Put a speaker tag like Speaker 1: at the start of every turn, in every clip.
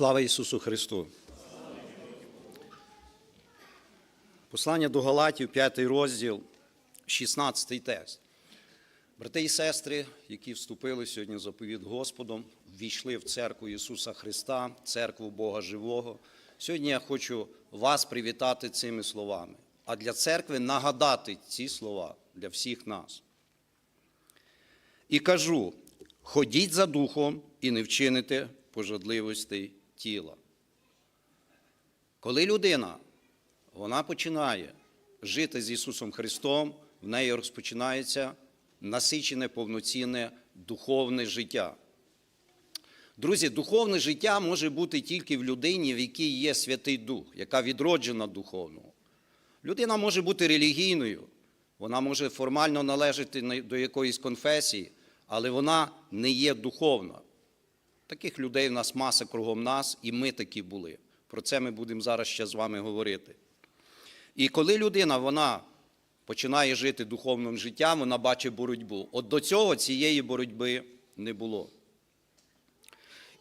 Speaker 1: Слава Ісусу Христу! Послання до Галатів, 5 розділ, 16 текст. Брати і сестри, які вступили сьогодні в заповіт Господом, ввійшли в церкву Ісуса Христа, церкву Бога Живого. Сьогодні я хочу вас привітати цими словами, а для церкви нагадати ці слова для всіх нас. І кажу: ходіть за духом і не вчините пожадливостей тіла. Коли людина вона починає жити з Ісусом Христом, в неї розпочинається насичене повноцінне духовне життя. Друзі, духовне життя може бути тільки в людині, в якій є Святий Дух, яка відроджена духовно. Людина може бути релігійною, вона може формально належати до якоїсь конфесії, але вона не є духовна. Таких людей в нас маса кругом нас, і ми такі були. Про це ми будемо зараз ще з вами говорити. І коли людина вона починає жити духовним життям, вона бачить боротьбу. От до цього цієї боротьби не було.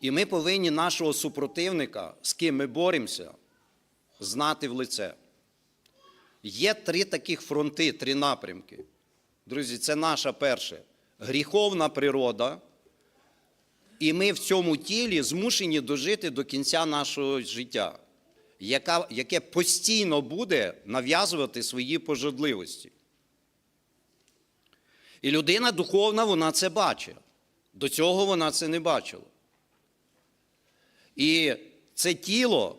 Speaker 1: І ми повинні нашого супротивника, з ким ми боремося, знати в лице. Є три таких фронти, три напрямки. Друзі, це наша перше гріховна природа. І ми в цьому тілі змушені дожити до кінця нашого життя, яка, яке постійно буде нав'язувати свої пожадливості. І людина духовна, вона це бачить. До цього вона це не бачила. І це тіло,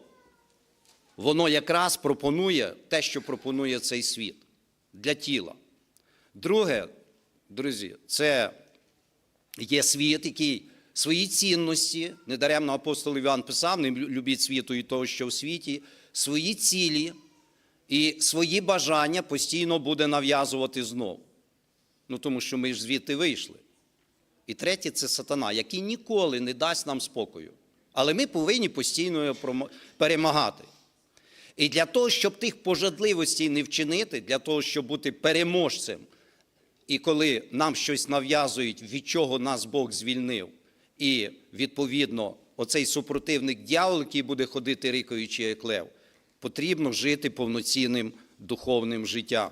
Speaker 1: воно якраз пропонує те, що пропонує цей світ для тіла. Друге, друзі, це є світ, який свої цінності, недаремно апостол Іван писав, не любіть світу і того, що в світі, свої цілі і свої бажання постійно буде нав'язувати знову. Ну, тому що ми ж звідти вийшли. І третє це сатана, який ніколи не дасть нам спокою. Але ми повинні постійно його перемагати. І для того, щоб тих пожадливостей не вчинити, для того, щоб бути переможцем, і коли нам щось нав'язують, від чого нас Бог звільнив, і, відповідно, оцей супротивник дьявол, який буде ходити рикаючи як лев, потрібно жити повноцінним духовним життям.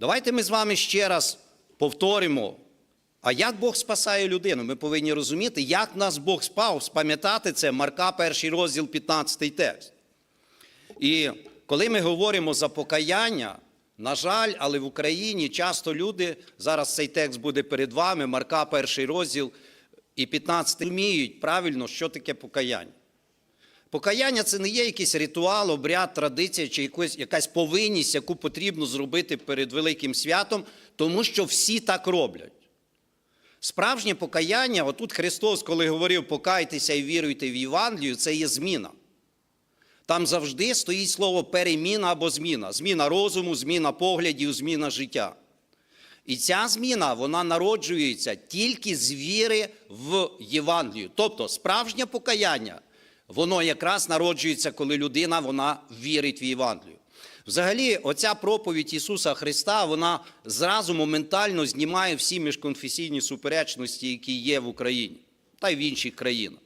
Speaker 1: Давайте ми з вами ще раз повторимо, а як Бог спасає людину? Ми повинні розуміти, як нас Бог спав, спам'ятати це Марка, перший розділ, 15 текст. І коли ми говоримо за покаяння, на жаль, але в Україні часто люди, зараз цей текст буде перед вами, Марка, перший розділ і 15 вміють правильно, що таке покаяння. Покаяння це не є якийсь ритуал, обряд, традиція чи якась, якась повинність, яку потрібно зробити перед великим святом, тому що всі так роблять. Справжнє покаяння, отут Христос, коли говорив покайтеся і віруйте в Євангелію, це є зміна. Там завжди стоїть слово переміна або зміна. Зміна розуму, зміна поглядів, зміна життя. І ця зміна вона народжується тільки з віри в Євангелію. Тобто справжнє покаяння, воно якраз народжується, коли людина вона вірить в Євангелію. Взагалі, оця проповідь Ісуса Христа, вона зразу моментально знімає всі міжконфесійні суперечності, які є в Україні та й в інших країнах.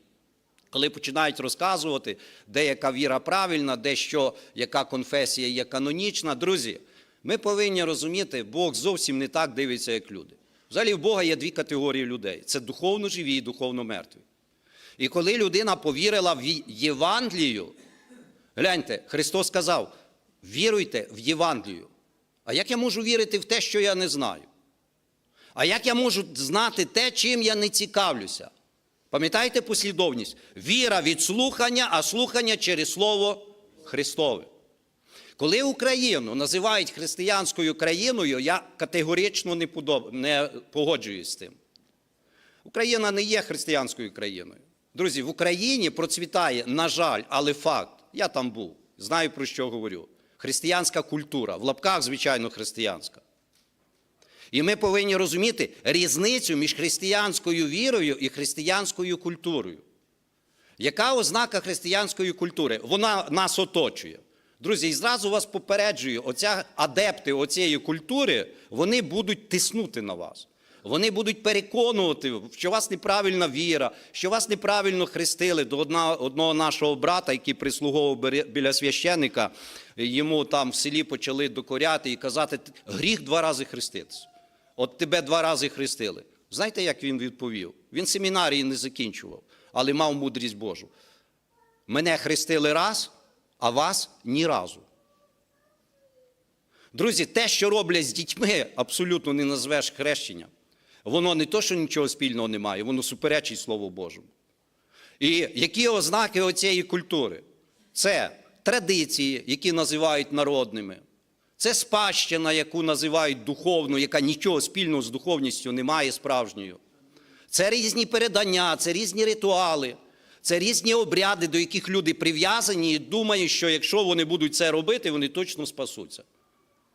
Speaker 1: Коли починають розказувати, де яка віра правильна, де що, яка конфесія є канонічна, друзі, ми повинні розуміти, Бог зовсім не так дивиться, як люди. Взагалі, в Бога є дві категорії людей: це духовно живі і духовно мертві. І коли людина повірила в Євангелію, гляньте, Христос сказав: віруйте в Євангелію. А як я можу вірити в те, що я не знаю? А як я можу знати те, чим я не цікавлюся? Пам'ятаєте послідовність? Віра від слухання, а слухання через Слово Христове. Коли Україну називають християнською країною, я категорично не, подоб... не погоджуюсь з тим. Україна не є християнською країною. Друзі, в Україні процвітає, на жаль, але факт. Я там був, знаю про що говорю. Християнська культура, в лапках, звичайно, християнська. І ми повинні розуміти різницю між християнською вірою і християнською культурою. Яка ознака християнської культури? Вона нас оточує. Друзі, і зразу вас попереджую, оця адепти оцієї культури, вони будуть тиснути на вас. Вони будуть переконувати, що у вас неправильна віра, що вас неправильно хрестили до одна- одного нашого брата, який прислуговував біля- священника. Йому там в селі почали докоряти і казати, гріх два рази хреститися. От тебе два рази хрестили. Знаєте, як він відповів? Він семінарії не закінчував, але мав мудрість Божу. Мене хрестили раз, а вас ні разу. Друзі, те, що роблять з дітьми, абсолютно не назвеш хрещенням. Воно не то, що нічого спільного немає, воно суперечить Слову Божому. І які ознаки оцієї культури? Це традиції, які називають народними. Це спадщина, яку називають духовною, яка нічого спільного з духовністю не має справжньою. Це різні передання, це різні ритуали, це різні обряди, до яких люди прив'язані і думають, що якщо вони будуть це робити, вони точно спасуться.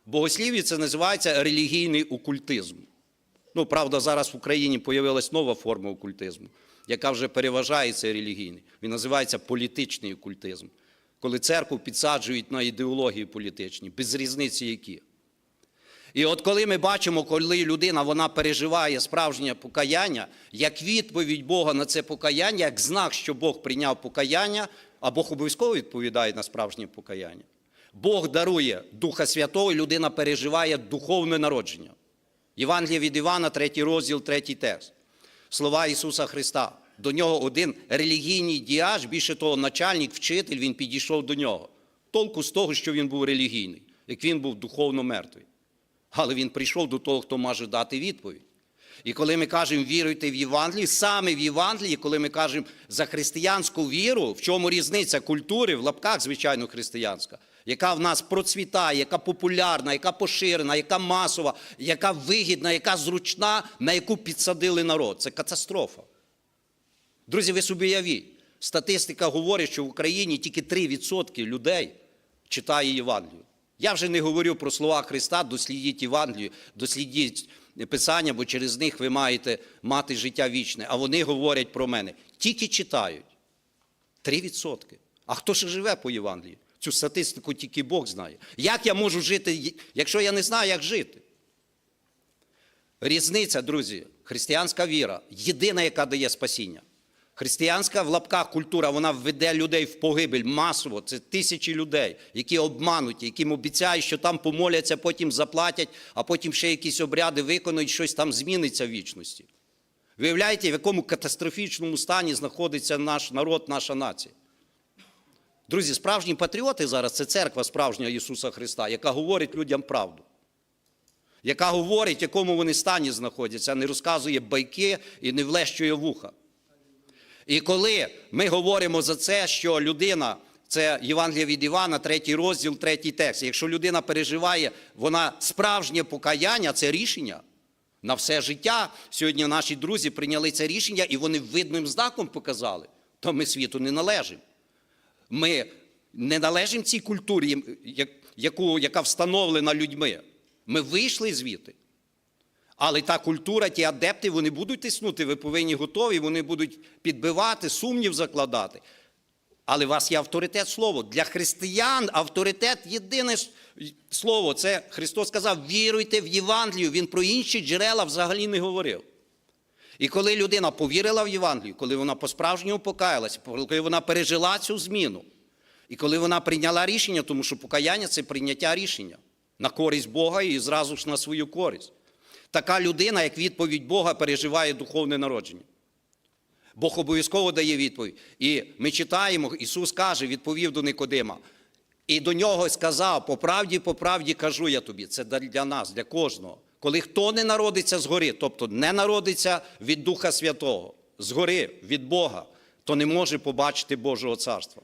Speaker 1: Богослів'ї це називається релігійний окультизм. Ну, правда, зараз в Україні з'явилась нова форма окультизму, яка вже переважає цей релігійний. Він називається політичний окультизм, коли церкву підсаджують на ідеології політичні, без різниці які. І от коли ми бачимо, коли людина вона переживає справжнє покаяння, як відповідь Бога на це покаяння, як знак, що Бог прийняв покаяння, а Бог обов'язково відповідає на справжнє покаяння. Бог дарує Духа Святого, і людина переживає духовне народження. Євангелія від Івана, третій розділ, третій текст. Слова Ісуса Христа. До нього один релігійний діяч, більше того, начальник, вчитель, він підійшов до нього. Толку з того, що він був релігійний, як він був духовно мертвий. Але він прийшов до того, хто може дати відповідь. І коли ми кажемо віруйте в Євангелії, саме в Євангелії, коли ми кажемо за християнську віру, в чому різниця культури, в лапках, звичайно, християнська, яка в нас процвітає, яка популярна, яка поширена, яка масова, яка вигідна, яка зручна, на яку підсадили народ. Це катастрофа. Друзі, ви собі явіть. Статистика говорить, що в Україні тільки 3% людей читає Євангелію. Я вже не говорю про слова Христа, дослідіть Євангелію, дослідіть Писання, бо через них ви маєте мати життя вічне. А вони говорять про мене. Тільки читають. 3%. А хто ще живе по Євангелії? Цю статистику тільки Бог знає. Як я можу жити, якщо я не знаю, як жити? Різниця, друзі, християнська віра, єдина, яка дає спасіння. Християнська в лапках культура, вона введе людей в погибель масово. Це тисячі людей, які обмануті, яким обіцяють, що там помоляться, потім заплатять, а потім ще якісь обряди виконують, щось там зміниться в вічності. Виявляєте, в якому катастрофічному стані знаходиться наш народ, наша нація. Друзі, справжні патріоти зараз це церква справжня Ісуса Христа, яка говорить людям правду. Яка говорить, в якому вони стані знаходяться, а не розказує байки і не влещує вуха. І коли ми говоримо за це, що людина, це Євангелія від Івана, третій розділ, третій текст. Якщо людина переживає, вона справжнє покаяння, це рішення на все життя. Сьогодні наші друзі прийняли це рішення і вони видним знаком показали, то ми світу не належимо. Ми не належимо цій культурі, яку, яка встановлена людьми. Ми вийшли звідти. Але та культура, ті адепти, вони будуть тиснути, ви повинні готові, вони будуть підбивати, сумнів закладати. Але у вас є авторитет слова. Для християн авторитет єдине слово. Це Христос сказав: віруйте в Євангелію. Він про інші джерела взагалі не говорив. І коли людина повірила в Євангелію, коли вона по-справжньому покаялася, коли вона пережила цю зміну, і коли вона прийняла рішення, тому що покаяння це прийняття рішення на користь Бога і зразу ж на свою користь. Така людина, як відповідь Бога, переживає духовне народження. Бог обов'язково дає відповідь. І ми читаємо, Ісус каже, відповів до Никодима. І до нього сказав: по правді, по правді кажу я тобі. Це для нас, для кожного. Коли хто не народиться згори, тобто не народиться від Духа Святого, згори, від Бога, то не може побачити Божого царства.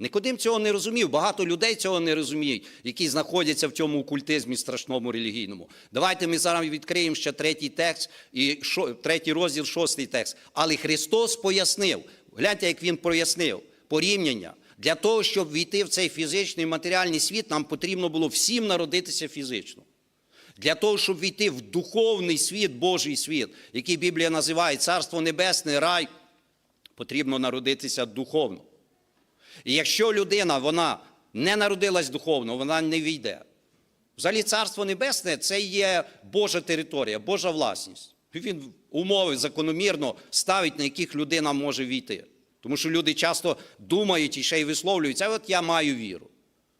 Speaker 1: Никодим цього не розумів, багато людей цього не розуміють, які знаходяться в цьому окультизмі страшному релігійному. Давайте ми зараз відкриємо ще третій текст, і шо, третій розділ, шостий текст. Але Христос пояснив, гляньте, як Він прояснив порівняння. Для того, щоб війти в цей фізичний матеріальний світ, нам потрібно було всім народитися фізично. Для того, щоб війти в духовний світ, Божий світ, який Біблія називає Царство Небесне, рай, потрібно народитися духовно. І якщо людина вона не народилась духовно, вона не війде. Взагалі, Царство Небесне це є Божа територія, Божа власність. Він умови закономірно ставить, на яких людина може війти. Тому що люди часто думають і ще й висловлюються, от я маю віру.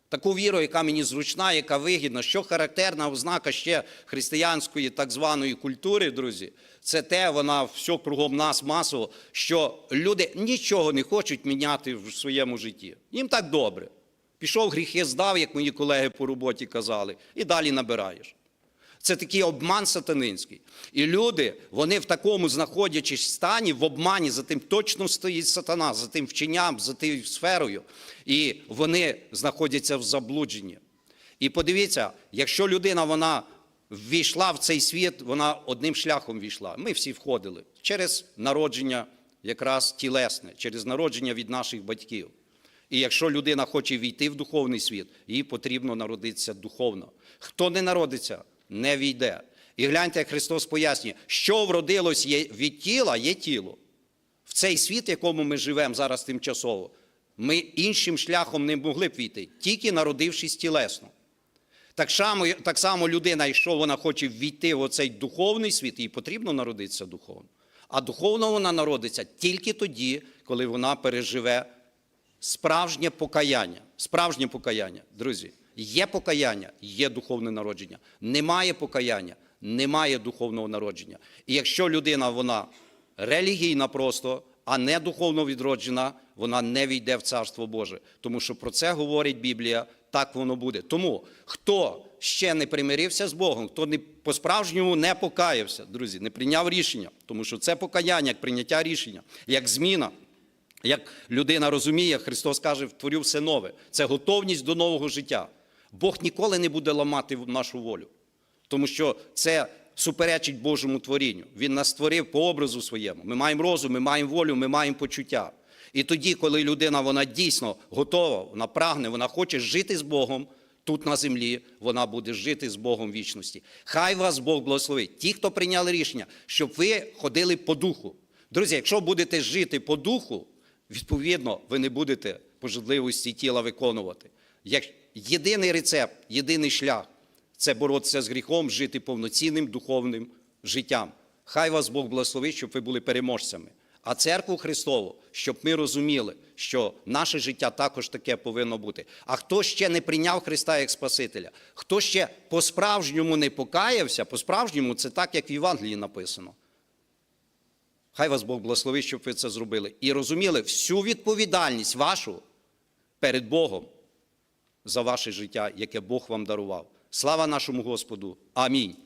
Speaker 1: Таку віру, яка мені зручна, яка вигідна, що характерна ознака ще християнської так званої культури, друзі, це те, вона все кругом нас масово, що люди нічого не хочуть міняти в своєму житті. Їм так добре. Пішов гріхи здав, як мої колеги по роботі казали, і далі набираєш. Це такий обман сатанинський. І люди, вони в такому знаходячись стані, в обмані, за тим точно стоїть сатана, за тим вченням, за тією сферою. І вони знаходяться в заблудженні. І подивіться, якщо людина вона ввійшла в цей світ, вона одним шляхом війшла. Ми всі входили через народження якраз тілесне, через народження від наших батьків. І якщо людина хоче війти в духовний світ, їй потрібно народитися духовно. Хто не народиться, не війде. І гляньте, як Христос пояснює, що вродилось від тіла, є тіло. В цей світ, в якому ми живемо зараз тимчасово, ми іншим шляхом не могли б війти, тільки народившись тілесно. Так само, так само людина, якщо вона хоче війти в оцей духовний світ, їй потрібно народитися духовно. А духовно вона народиться тільки тоді, коли вона переживе справжнє покаяння. Справжнє покаяння, друзі. Є покаяння, є духовне народження. Немає покаяння, немає духовного народження. І якщо людина вона релігійна просто, а не духовно відроджена, вона не війде в Царство Боже. Тому що про це говорить Біблія, так воно буде. Тому хто ще не примирився з Богом, хто не по-справжньому не покаявся, друзі, не прийняв рішення, тому що це покаяння, як прийняття рішення, як зміна. Як людина розуміє, Христос каже, творю все нове. Це готовність до нового життя. Бог ніколи не буде ламати нашу волю, тому що це суперечить Божому творінню. Він нас створив по образу своєму. Ми маємо розум, ми маємо волю, ми маємо почуття. І тоді, коли людина вона дійсно готова, вона прагне, вона хоче жити з Богом тут на землі, вона буде жити з Богом вічності. Хай вас Бог благословить. Ті, хто прийняли рішення, щоб ви ходили по духу. Друзі, якщо будете жити по духу, відповідно, ви не будете пожадливості тіла виконувати. Як єдиний рецепт, єдиний шлях це боротися з гріхом, жити повноцінним духовним життям. Хай вас Бог благословить, щоб ви були переможцями. А церкву Христову, щоб ми розуміли, що наше життя також таке повинно бути. А хто ще не прийняв Христа як Спасителя, хто ще по-справжньому не покаявся, по-справжньому це так, як в Євангелії написано. Хай вас Бог благословить, щоб ви це зробили. І розуміли всю відповідальність вашу перед Богом за ваше життя, яке Бог вам дарував. Слава нашому Господу! Амінь.